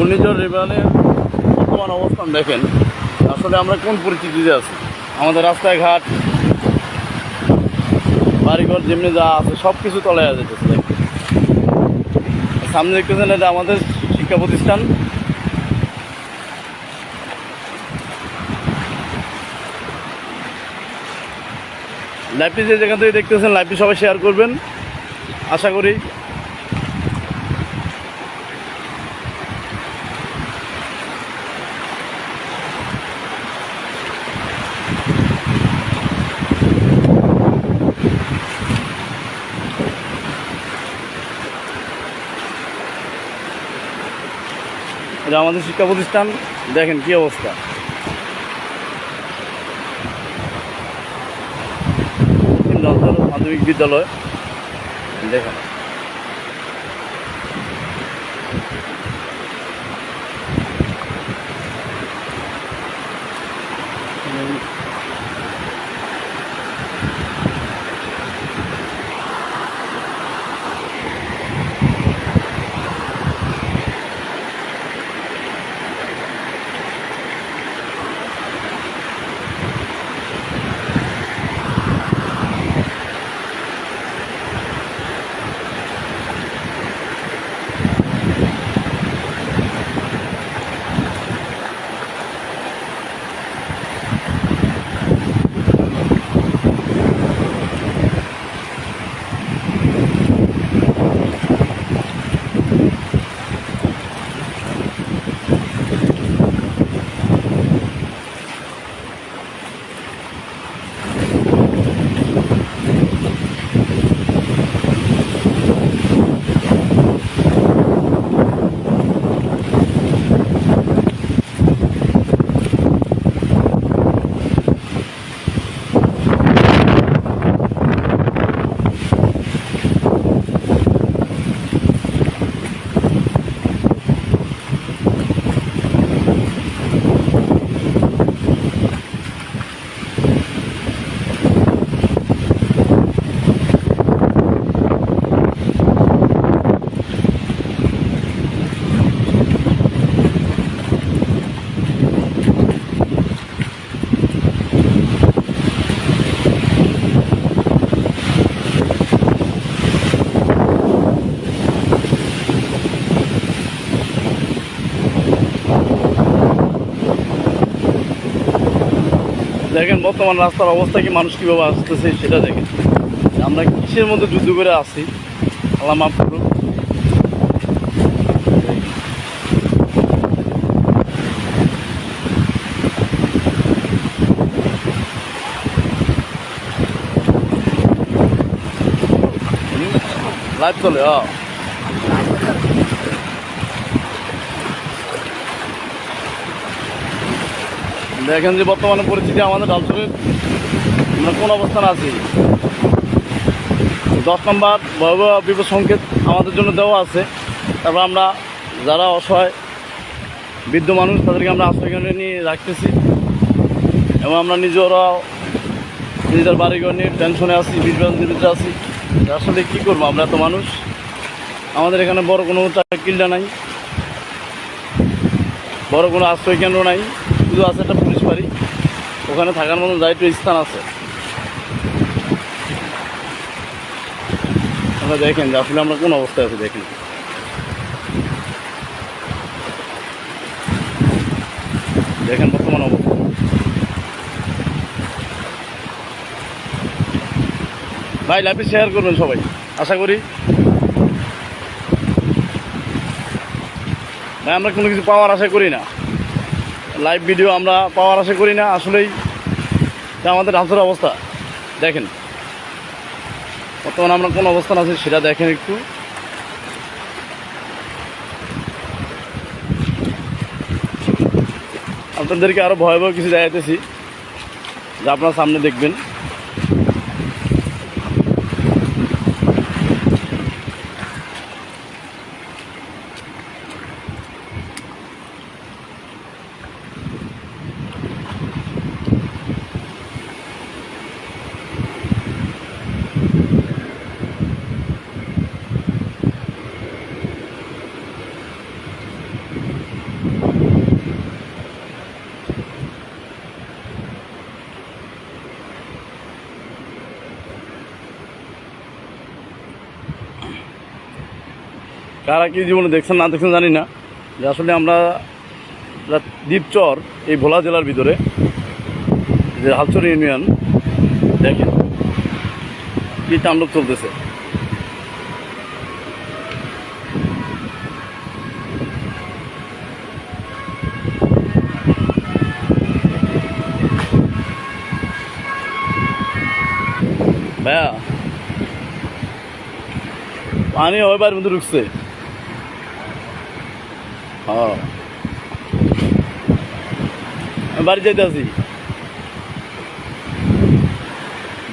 ঘূর্ণিঝড় রিবানের বর্তমান অবস্থান দেখেন। আসলে আমরা কোন পরিস্থিতিতে আছি? আমাদের রাস্তাঘাট, বাড়িঘর যেমনি যা আছে সব কিছু তলায় যেতেছে। সামনে দেখতেছেন এটা আমাদের শিক্ষা প্রতিষ্ঠান। লাইভটি যে যেখান থেকে দেখতেছেন, লাইভটি সবাই শেয়ার করবেন। আশা করি এটা আমাদের শিক্ষা প্রতিষ্ঠান। দেখেন কি অবস্থা। মাধ্যমিক বিদ্যালয়। দেখেন। দেখেন, বর্তমান রাস্তার অবস্থা কি, মানুষ কীভাবে আসতেছে সেটা দেখেন। আমরা কিসের মধ্যে যুদ্ধ করে আসি? আল্লাহ মাফ করুন লাইভ চলে হ্যাঁ দেখেন যে বর্তমানে পরিস্থিতি আমাদের ডালচরের আমরা কোন অবস্থানে আছি? দশ নম্বর ভয়াবহ বিপদ সংকেত আমাদের জন্য দেওয়া আছে। তারপর আমরা যারা অসহায়, বৃদ্ধ মানুষ, তাদেরকে আমরা আশ্রয়কেন্দ্রে নিয়ে রাখতেছি। এবং আমরা নিজেরাও নিজেদের বাড়িঘর নিয়ে টেনশনে আছি বিভ্রান্তির ভিতরে আছি। আসলে কী করব? আমরা এত মানুষ, আমাদের এখানে বড় কোনো কিল্ডা নাই, বড় কোনো আশ্রয় কেন্দ্র নাই। শুধু আছে, একটা পুলিশ বাড়ি। ওখানে থাকার মতো দায়িত্ব স্থান আছে। আমরা দেখেন যে আসলে আমরা কোন অবস্থায় আছি দেখেন। দেখেন বর্তমান অবস্থা। ভাই লাইভে শেয়ার করবেন সবাই, আশা করি। ভাই, আমরা কোনো কিছু পাওয়ার আশা করি না। লাইভ ভিডিও আমরা পাওয়ার আশা করি না, আসলেই আমাদের রাস্তার অবস্থা। দেখেন, বর্তমানে আমরা কোন অবস্থান আছি সেটা দেখেন একটু। আপনাদেরকে আরও ভয়াবহ কিছু দেখাইতেছি, যা আপনার সামনে দেখবেন। কারা কি জীবনে দেখছেন, না দেখছেন জানি না। যে আসলে আমরা দ্বীপচর এই ভোলা জেলার ভিতরে, যে হালচর ইউনিয়ন, দেখেন কি তাণ্ডব চলতেছে। ভাইয়া, পানি ওই বাড়ির মধ্যে ঢুকছে। বাড়ি যাইতে আছি।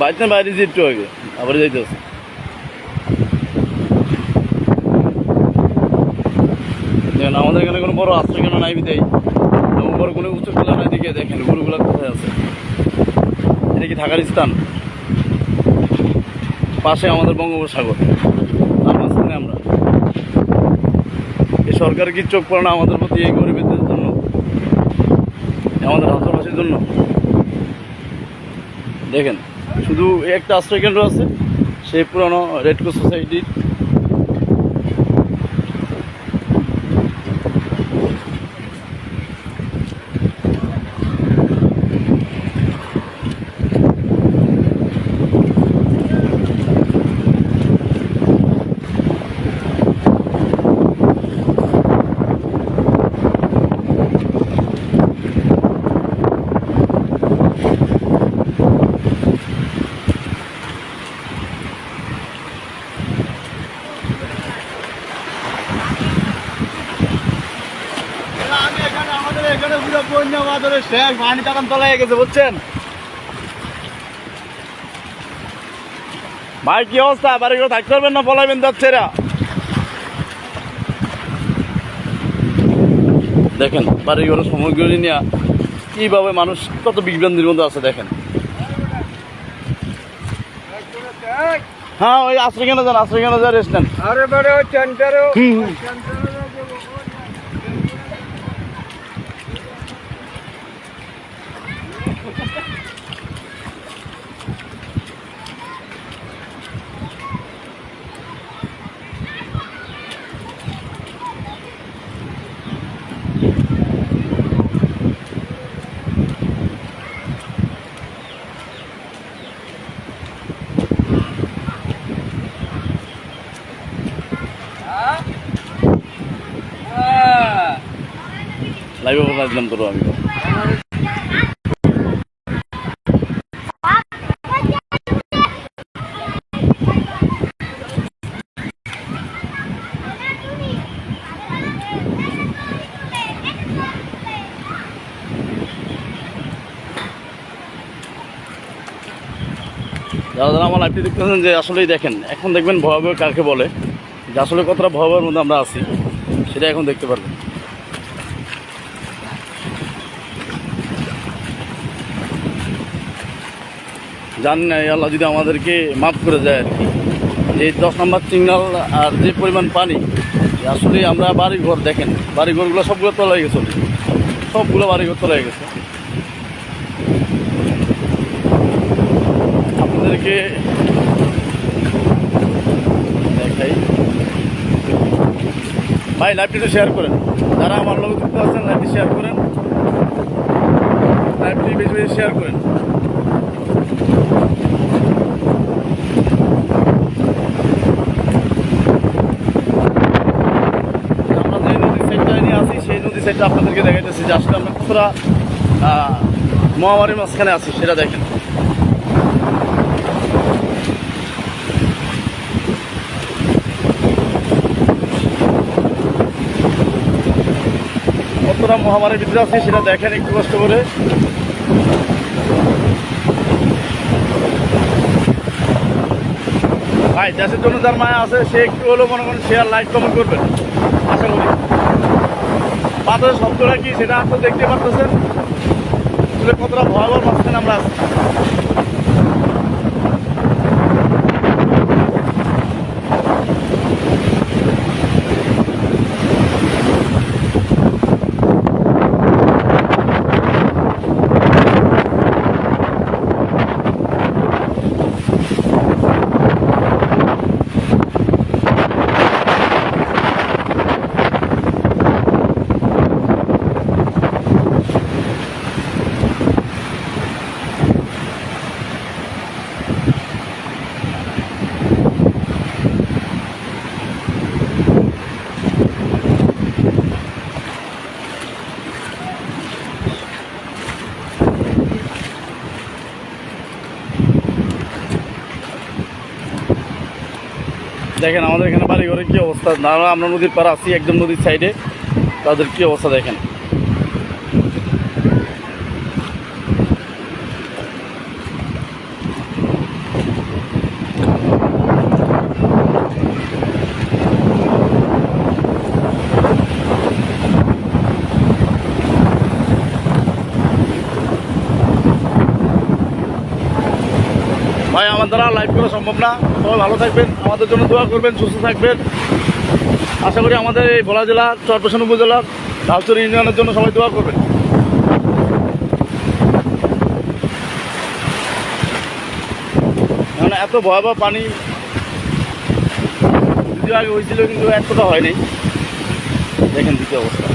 বাড়িতে বাইরে যে একটু আগে, আবার যাইতে দেখেন, আমাদের এখানে কোনো বড় আশ্রয় কেন নাই এবং বড় কোনো উচ্চ নাই দিকে দেখেন, গরুগুলা কোথায় আছে। এটা কি থাকার স্থান? পাশে আমাদের বঙ্গোপসাগর তার মাঝখানে আমরা এই সরকার কি চোখ পড়ে না আমাদের প্রতি এই গরিবদের জন্য? আমাদের আশেপাশের জন্য? দেখেন, শুধু একটা আশ্রয় কেন্দ্র আছে, সেই পুরনো রেড ক্রস সোসাইটির আমি এখানে পুরো বন্যা বাদরে শেষ পানি তখন তলায় গেছে বুঝছেন? ভাই কি অবস্থা? বাড়ি করে থাকতে পারবেন না? বলাবেন যাচ্ছে এরা দেখেন বাড়ি ঘরে সামগ্রী নিয়ে কীভাবে মানুষ কত বিভ্রান্তির মধ্যে আছে দেখেন। হ্যাঁ ওই আশ্রয় কেন যান আশ্রয় কেন যান রেস্ট নেন। আরে বড় হুম, দিলাম তোর আমি। যারা যারা আমার লাইভটি দেখতেছেন যে আসলেই দেখেন, এখন দেখবেন ভয়াবহ কাকে বলে, যে আসলে কতটা ভয়াবহের মধ্যে আমরা আছি, সেটা এখন দেখতে পারবেন। জানি না আল্লাহ যদি আমাদেরকে মাফ করে দেয় আর কি। এই দশ নম্বর সিগনাল আর যে পরিমাণ পানি আসলে আমরা বাড়ি ঘর দেখেন বাড়ি ঘরগুলো সবগুলো তলায় গেছে। সবগুলো বাড়ি ঘর তলায় গেছে। আপনাদেরকে দেখাই। ভাই লাইভটি একটু শেয়ার করেন। যারা আমার লোক যুক্ত আছেন লাইভটি শেয়ার করেন। লাইভটি বেশি বেশি শেয়ার করেন আমরা যে নদীর সাইডটা নিয়ে আসি সেই আপনাদেরকে দেখাইতেছি যে আসলে আমরা কতটা মহামারীর মাঝখানে আছি, সেটা দেখেন। কতটা মহামারীর ভিতরে আছে সেটা দেখেন একটু কষ্ট করে। ভাই, দেশের জন্য যার মায়া আছে, সে একটু হলেও মনে করেন শেয়ার লাইক কমেন্ট করবেন আশা করি। পাথরের শব্দটা কি সেটা আপনি দেখতে পারতেছেন? কতটা ভয়াবহ মাঝখানে আমরা আছি। দেখেন আমাদের এখানে বাড়ি ঘরে কী অবস্থা? আমরা নদীর পাড়ে আছি, একদম নদীর সাইডে তাদের কী অবস্থা দেখেন ভাই আমার দ্বারা লাইভ করা সম্ভব না। সবাই ভালো থাকবেন, আমাদের জন্য দোয়া করবেন, সুস্থ থাকবেন। আশা করি আমাদের এই ভোলা জেলা চরপেশন উপজেলার ডালচুরি ইউনিয়নের জন্য সবাই দোয়া করবেন। মানে এত ভয়াবহ পানি যদিও আগে হয়েছিল, কিন্তু এতটা হয়নি। দেখেন দ্বিতীয় অবস্থা।